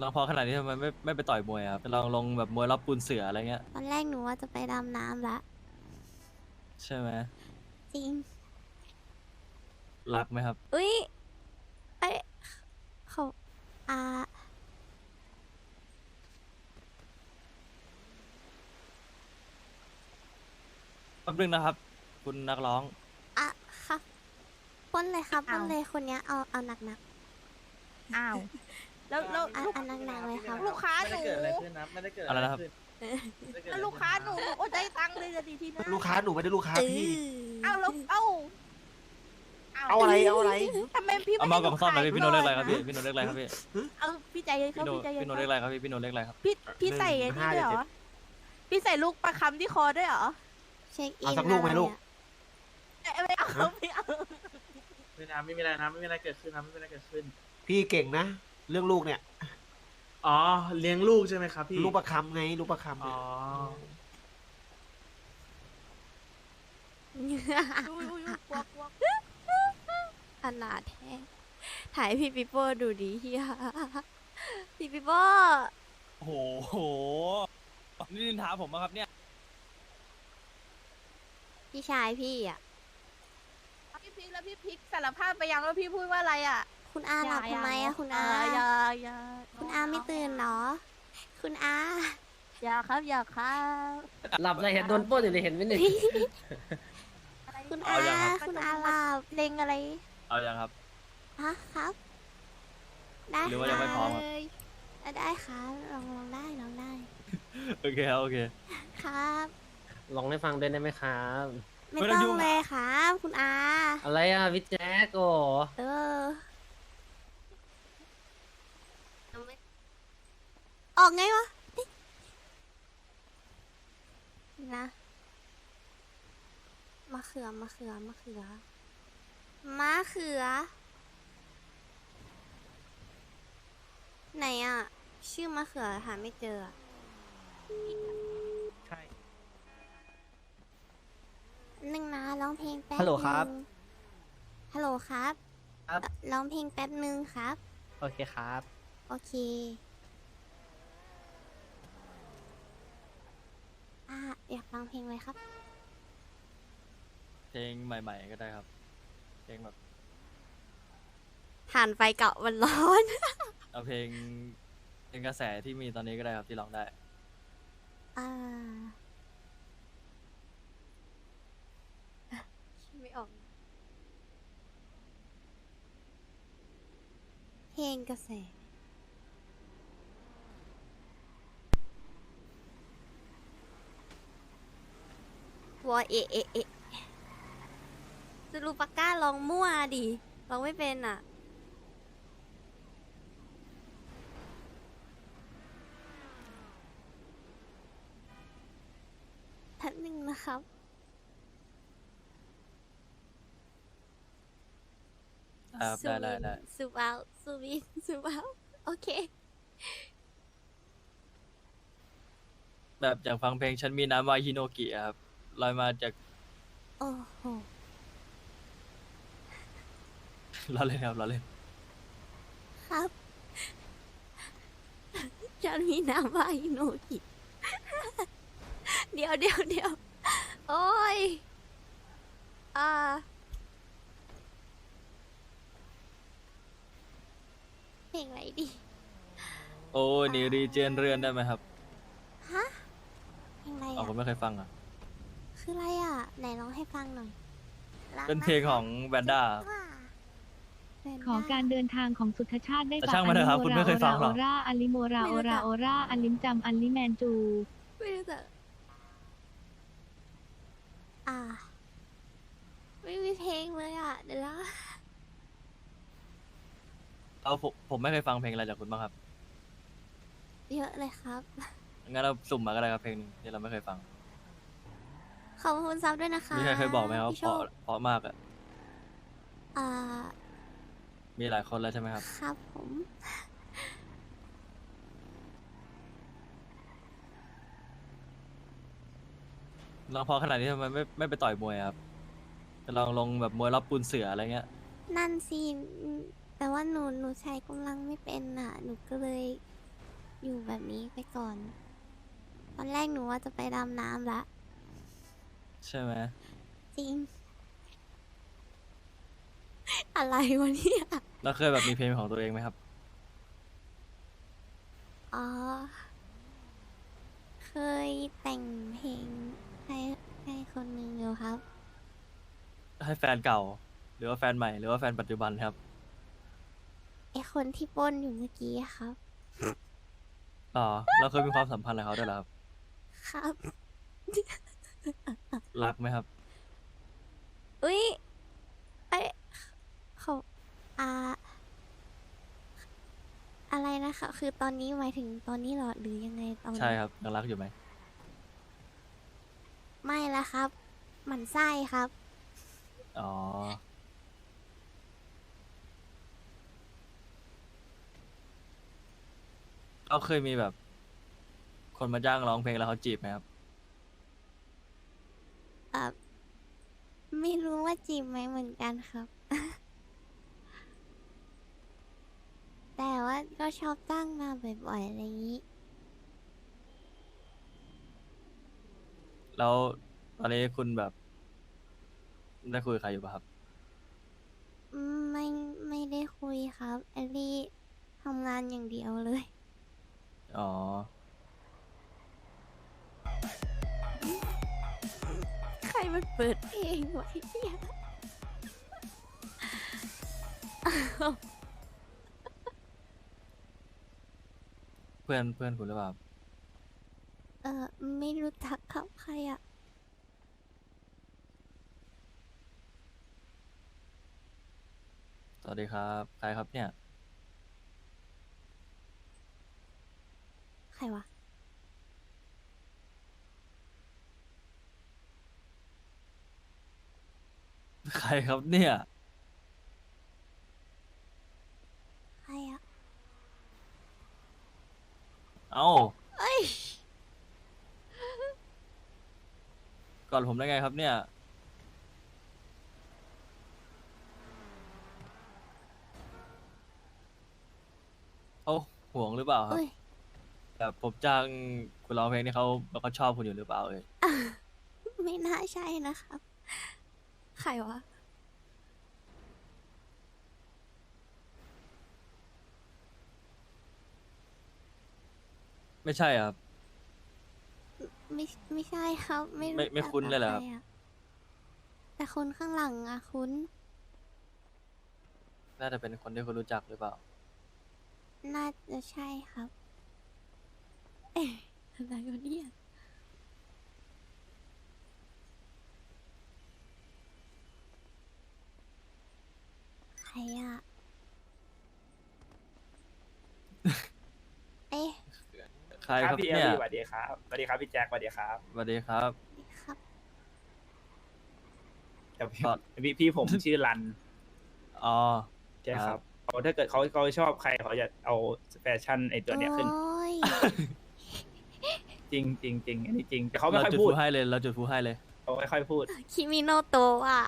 ลองพอขนาดนี้ทำไมไม่ไม่ไปต่อยมวยอะครับลองลงแบบมวยรอบปูนเสืออะไรเงี้ย ตอนแรกหนูว่าจะไปดำน้ำละ ใช่ไหมจริง รักไหมครับ อุ้ยเอ้ยเขาอ่าแป๊บนึงนะครับ คุณนักร้อง อะครับปล้นเลยครับปล้นอ้าวเลยคนเนี้ยเอาเอาหนักหนักอ้าว แล้วแล้วอะลูกเอาหนักหนักๆเลยครับลูกค้าหนูได้เกิดอะไรขึ้นนะไม่ได้เกิดอะไรนะครับขึ้ไม่ได้เกิดแล้วลูกค้าหนูโอ้ได้ตังค์เลยจะดีทีนะลูกค้าหนูไม่ได้ลูกค้าพี่ เอ้าแล้วเอ้าเอาอะไรเอาอะไรทำไมพี่เอามากล่องซ่อมหน่อยพี่พี่โนเรียกอะไรครับพี่พี่โนเรียกอะไรครับพี่เอาพี่ใจเย็นพี่เขาโนพี่ใจเย็นพี่โนตเขาเรียกอะไรครับพี่พี่โนเรียกอะไรครับพี่พี่ใส่ไอ้นี่ด้วยเหรอพี่ใส่ลูกประคำที่คอด้วยเหรอเช็คอินเอาสักลูกไหมอะไรลูกอะเอ้ยไม่เอาไม่เอา ไม่นะไม่มีอะไรนะไม่มีอะไรเกิดขึ้นนะไม่มีอะไรเกิดขึ้นพี่เก่งนะ เรื่องลูกเนี่ย อ๋อ เลี้ยงลูกใช่ไหมครับพี่ลูกประคำไงลูกประคำอ๋เนี่อยอุ้ยอุ้ยอุ้ยกลัวกลัวอนาถแท้ถ่ายพี่ปิโป้ดูดีเฮียพี่ปิโป้โอ้โห นี่นินทาผมมาครับเนี่ย พี่ชายพี่อะ พี่พิกแล้วพี่พิกสารภาพไปยังว่าพี่พูดว่าอะไรอะ คุณอาหลับทำไมอะคุณอาอย่าอย่าคุณอาไม่ตื่นเหรอ คุณอาอย่าครับอย่าครับหลับเลยเห็นโดนปล้นอยู่เลยเห็นไหมหนึ่งคุณเอาอายังครับคุณอาหลับเลงอะไร เอายังครับฮะครับ ได้หรือว่ายังไม่พร้อมครับเลยอะได้ครับลองลองได้ลองได้โอเคครับโอเค ครับลองให้ฟังด้วยได้ไหมครับไม่ไม่ต้ต้อองงยุ่งเลยครับ คุณอา อะไรอะพี่แจ๊กโอ้เออ ออกไงวะเอ๊ะนะมะเขือมะเขือมะเขือมะเขือ ไหนอะ ชื่อมะเขือหาไม่เจออะใช่ หนึ่งนะร้องเพลงแป๊บฮัลโหลครับ นึงฮัลโหลครับครับ เอ่อร้องเพลงแป๊บนึงครับ โอเคครับ โอเค อ่าอยากฟังเพลงอะไรครับ เพลงใหม่ ๆ ก็ได้ครับ เพลงแบบผ่านไฟเก่ามันร้อน เอาเพลงเพลงกระแสที่มีตอนนี้ก็ได้ครับที่ร้องได้ อ่าคิดไม่ออก เพลงกระแส วอเอะเอะเอะสรุปปากก้าลองมั่วดิลองไม่เป็นอะแป๊บหนึ่งนะครับครับได้ได้ได้ ซูบเอาซูบินซูบเอาโอเค แบบอยากฟังเพลงฉันมีน้ำวาฮิโนกิอะครับ ลอยมาจากโอ้โห เราเล่นครับเราเล่นครับ ฉันมีนามว่าอิโนกิเดี๋ยวเดี๋ยวเดี๋ยวโอ้ย อ่า เพลงอะไรดี โอ้นี่รีเจนเรือนได้ไหมครับ ฮะเพลงอะไรอ๋ออะ ผมไม่เคยฟังอะ คืออะไรอะ ไหนร้องให้ฟังหน่อยเป็นเพลงของแบนด้าแบนด้ขอการเดินทางของสุทธชาติได้แต่ฝากช่างมันเถอะครับคุณไม่เคยฟังหรอกโอราอัลลิโมราโอราโอราอัลลิมจำอัลลิแมนจู ไม่รู้จักอ่า ไม่มีเพลงเลยอะ เดี๋ยวนะเอาผมผมไม่เคยฟังเพลงอะไรจากคุณบ้างครับ เยอะเลยครับ งั้นเราสุ่มมาก็ได้ครับเพลงหนึงที่เราไม่เคยฟัง ขอบคุณซับด้วยนะคะมีใครเคยบอกไหมครับพี่เพโชราะคเพราะมากอะ อ่ามีหลายคนแล้วใช่ไหมครับ ครับผมลองพอขนาดนี้ทำไมไม่ไม่ไปต่อยมวยอะครับลองลงแบบมวยรอบปูนเสืออะไรเงี้ย นั่นสิอืมแต่ว่าหนูหนูใช้กำลังไม่เป็นอะ หนูก็เลยอยู่แบบนี้ไปก่อน ตอนแรกหนูว่าจะไปดำน้ำละ ใช่ไหมจริง อะไรวะเนี่ยแล้วเคยแบบมีเพลงของตัวเองไหมครับ อ๋อ เคยแต่งเพลงให้ให้คนหนึ่งอยู่ครับ ให้แฟนเก่า หรือว่าแฟนใหม่หรือว่าแฟนปัจจุบันครับไอคนที่ปล้นอยู่เมื่อกี้อะครับ อ๋อเราเคยมีความสัมพันธ์กับเขาด้วยเหรอครับ ครับ รักไหมครับ อุ้ยไอยเขาอ่า อะไรนะคะ คือตอนนี้หมายถึงตอนนี้เหรอหรือยังไงตอนนี้ใช่ครับยังรักอยู่ไหมไม่ละครับ หมันไส้ครับ อ๋อเราเคยมีแบบ คนมาจ้างร้องเพลงแล้วเขาจีบไหมครับ เอ่อไม่รู้ว่าจีบไหมเหมือนกันครับ แต่ว่าก็ชอบตั้งมาบ่อยๆอะไรอย่างนี้ แล้วตอนนี้คุณแบบ ได้คุยกับใครอยู่ป่ะครับอืมไม่ไม่ได้คุยครับแอลลี่ทำงานอย่างเดียวเลย อ๋อใค รมันเปิดเพลงไว้เนี่ยเพื่อนเพื่อนคุณหรือเปล่าครับเออไม่รู้จักครับใครอะสวัสดีครับ ใครครับเนี่ย ใครวะ ใครครับเนี่ย ใครอะเอ้าเอ้ยก่อนผมได้ไงครับเนี่ย เอ้าห่วงหรือเปล่าครับ เอ้ยแบบผมจ้างคุณร้องเพลงนี่เขาแล้วเขาชอบคุณอยู่หรือเปล่าเอ่ย ไม่น่าใช่นะครับ ใครวะ ไม่ใช่ครับ ไม่ไม่ใช่ครับ ไม่รู้ไม่ไม่จักคุ้นเลยเหรอครับใะแต่คนข้างหลังอะคุ้น น่าจะเป็นคนที่คุณรู้จักหรือเปล่า น่าจะใช่ครับ เอ๊ะอะไรวะเนี่ยใครอะ เอ๊ะ ใครครับพี่เอลเนี่ยลี่สวัสดีครับสวัสดีครับพี่แจ็คสวัสดีครับสวัสดีครับครับ แต่พี่ครับ พี่พี่ผมชื่อรันอ๋อ ใช่คครัรับ บเขาถ้าเกิดเขาเขาชอบใครเขาจะเอาแฟชั่นไอตัวเนี้ยขึ้น โอ้ยจริงจริงจริงอันนี้จริงแต่เขาไม่เราค่อยจุดพูฟูดให้เลยเราจุดฟูให้เลย เขาไม่ค่อยพูด คิมิโนโตะอะ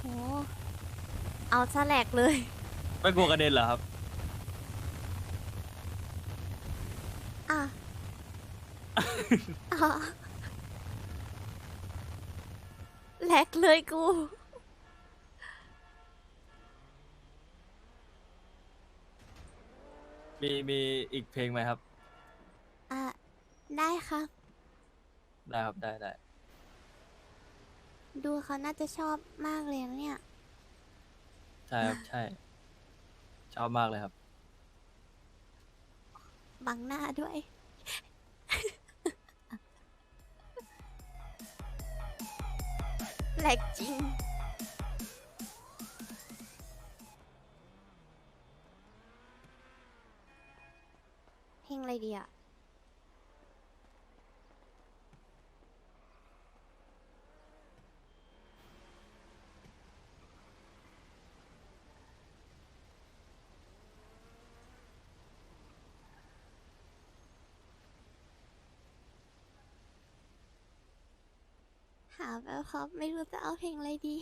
โห เอาซะแหลกเลย ไม่กลัวกระเด็นเหรอครับอะอะแหลกเลยกู มีมีอีกเพลงไหมครับ อะ ได้ครับ ได้ครับได้ได้ ดูเขาน่าจะชอบมากเลยนะเนี่ย ใช่ครับใช่ชอบมากเลยครับ บังหน้าด้วย แหลกจริง เพลงอะไรดีอะ หาแบบพอไม่รู้จะเอาเพลงอะไรดี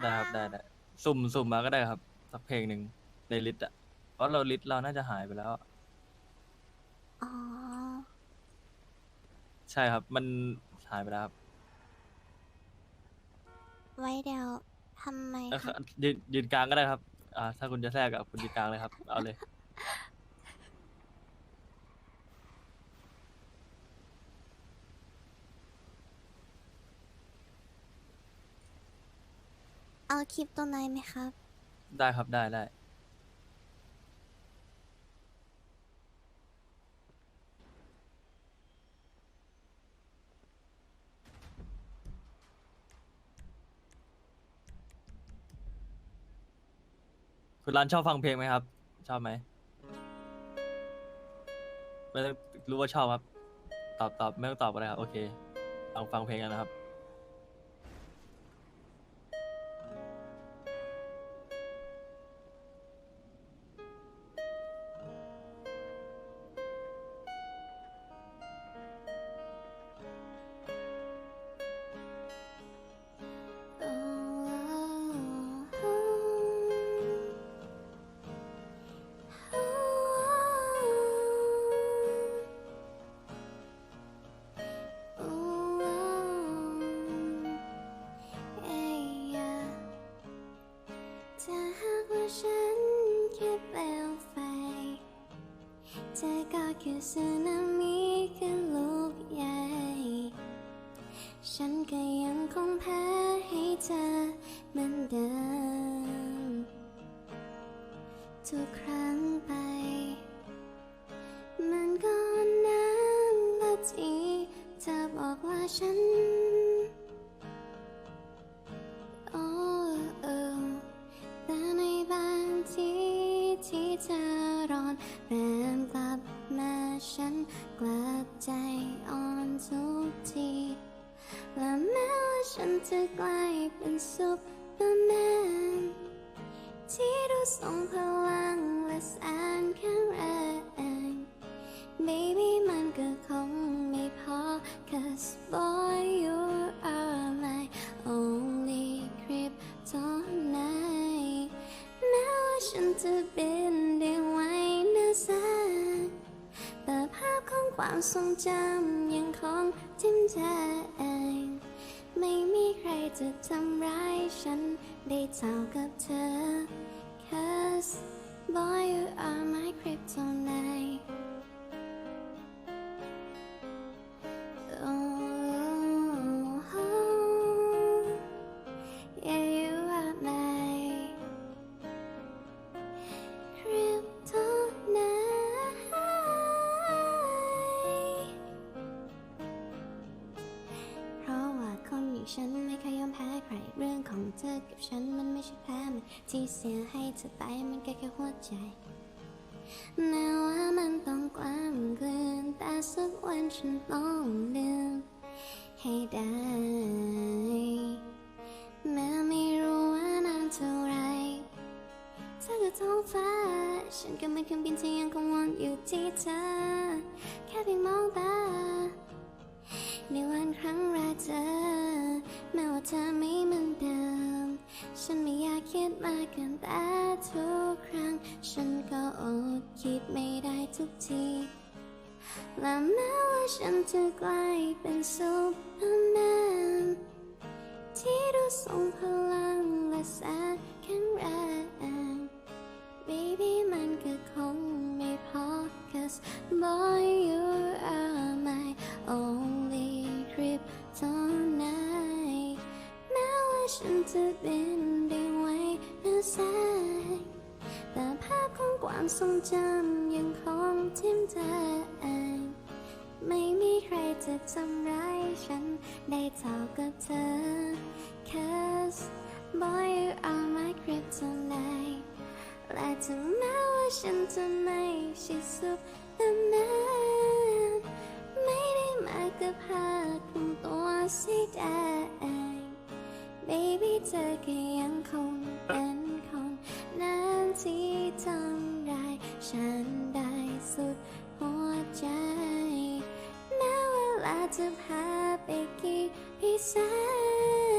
ได้ครับได้ได้สุ่มสุ่มมาก็ได้ครับ สักเพลงหนึ่งในลิสต์อะเพราะเราลิสต์เราน่าจะหายไปแล้วอะอ๋อ ใช่ครับ มันหายไปแล้วครับไว้เดี๋ยวทำไมเอ้ยครับยืนยืนกลางก็ได้ครับ อ่า ถ้าคุณจะแทรกอะคุณยืนกลางเลยครับ เอาเลย เอาคลิปตัวไหนไหมครับ ได้ครับได้ได้ คุณรันชอบฟังเพลงไหมครับ ชอบไหมไม่ต้องรู้ว่าชอบครับ ตอบตอบไม่ต้องตอบก็ได้ครับ โอเคลองฟังเพลงกันนะครับ ก็คือสึนามิขึ้นลูกใหญ่ ฉันก็ยังคงแพ้ให้เธอเหมือนเดิมทุกครั้ง กลับใจอ่อนทุกที และแม้ว่าฉันจะกลายเป็นซุปเปอร์แมนที่ดูทรงพลังและแสนแข็งแรง Baby มันก็คงไม่พอ Cause boy you are my only kryptonite แม้ว่าฉันจะบิน ความทรงจำยังคงจิ้มใจไม่มีใครจะทำร้ายฉันได้เท่ากับเธอ Cause boy you are my ฉันไม่เคยยอมแพ้ใคร เรื่องของเธอกับฉันมันไม่ใช่แพ้มันที่เสียให้เธอไปมันแค่แค่หัวใจแม้ว่ามันต้องกล้ามกลืนแต่สักวันฉันต้องลืมให้ได้ แม้ไม่รู้ว่านานเท่าไหรเธอคือท้องฟ้า ฉันก็เหมือนเครื่องบินที่ยังคงวนอยู่ที่เธอ แค่เพียงมองตาในวันครั้งแรกเจอ ว่าเธอไม่เหมือนเดิม ฉันไม่อยากคิดมากเกินแต่ทุกครั้ง ฉันก็อดคิดไม่ได้ทุกที และแม้ว่าฉันจะกลายเป็นซูเปอร์แมนที่ดูทรงพลังและแสนแข็งแรง Baby มันก็คงไม่พอ Cause boy you are my oh ฉันจะบินได้ไวเหนือแสงแต่ภาพของความทรงจำยังคงทิ่มใจไม่มีใครจะทำร้ายฉันได้เท่ากับเธอ Cause boy you are my kryptonite และถึงแม้ว่าฉันจะไม่ใช่ซุปเปอร์แมนไม่ได้มากับผ้าคลุมตัวสีแดง baby เธอก็ยังคงเป็นคนนั้นที่ทำร้ายฉันได้สุดหัวใจ แม้เวลาจะพาไปกี่พิแส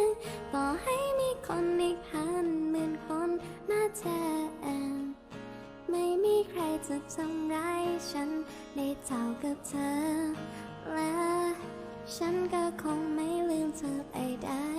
นต่อให้มีคนอีกพันหมื่นคนมาแทนไม่มีใครจะทำร้ายฉันได้เท่ากับเธอ และฉันก็คงไม่ลืมเธอไปได้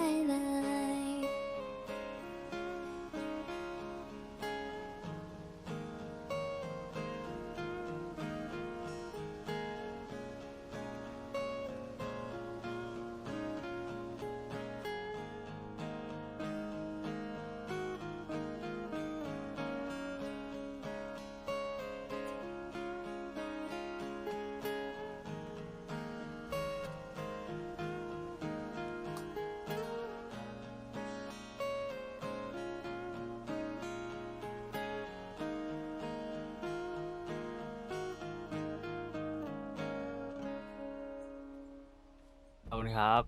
คุณครับ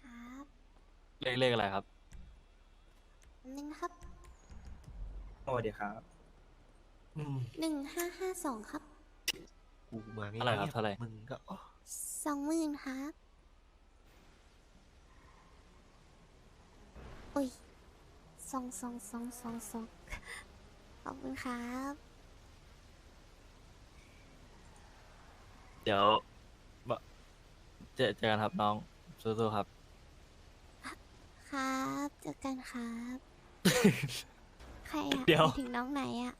ครับเลขเลขอะไรครับอันนึงนะครับสวัสดีครับอืมหนึ่งห้าห้าสองครับกูมาง่ายเท่าไหร่ครับเท่าไหร่ มึงก็อ๋อสองหมื่นครับอุ้ยสองสองสองสองสองขอบคุณครับ เดี๋ยวบะเจอเจอกันครับน้อง สู้ๆครับ ครับเจอกันครับ ใครอะเดี๋ยวหมายถึงน้องไหนอะ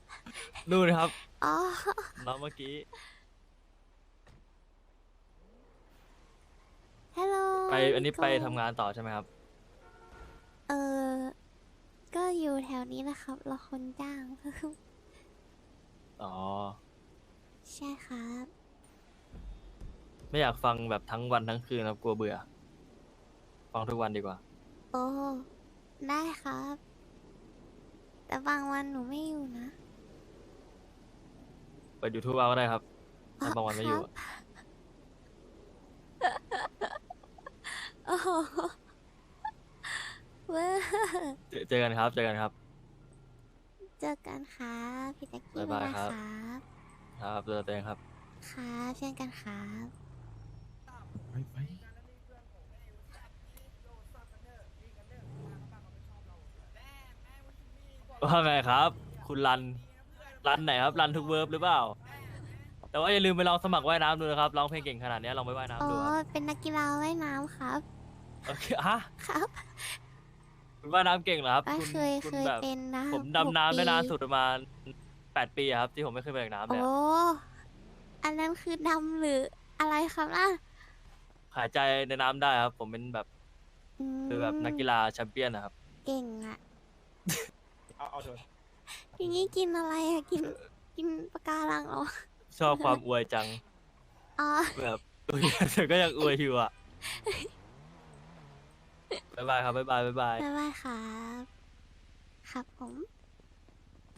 นู่นครับ อ๋อ น้องเมื่อกี้ ฮัลโหลไปอันนี้ไปทำงานต่อใช่ไหมครับ เออ ก็อยู่แถวนี้นะครับรอคนจ้าง อ๋อ ใช่ครับ ไม่อยากฟังแบบทั้งวันทั้งคืนครับกลัวเบื่อ ฟังทุกวันดีกว่า โอ้ ได้ครับ แต่บางวันหนูไม่อยู่นะเปิดยูทูบเอาก็ได้ครับถ้าบางวันไม่อยู่คอะรับโอ้โหเว้อเจอเจอกันครับ เจอกันครับ เจอกันครับพี่ตะกี้บ๊ายบายนะครับครับเจอตัวเองครับ ครับเช่นกันครับ ว่าไงครับ คุณรันรันไหนครับรันทุกเวิร์บหรือเปล่า แต่ว่าอย่าลืมไปลองสมัครว่ายน้ำดูนะครับร้องเพลงเก่งขนาดนี้ลองไปว่ายอ๋อน้ำดูครับเป็นนักกีฬาว่ายน้ำครับ โอเคฮะครับ คุณว่ายน้ำเก่งเหรอครับว่าคุณเคยคุเคณยแบบเป็นนะผมหกดำน้ำได้ปีนานสุดประมาณแปดปีอะครับ ที่ผมไม่เคยไปจากน้ำเลยโอ้ อะอันนั้นคือดำหรืออะไรครับล่ะหายใจในน้ำได้ครับ ผมเป็นแบบมคือแบบนักกีฬาแชมเปี้ยนนะครับ เก่งอะ เอาเอาโทษทีนี้กินอะไรอะกินกินปะการังเหรอชอบความอวยจังอ๋อแบบอวยแต่ก็ยังอวยอยู่อะบ๊ายบายครับบ๊ายบายบ๊ายบาย บ๊ายบายครับ ครับผม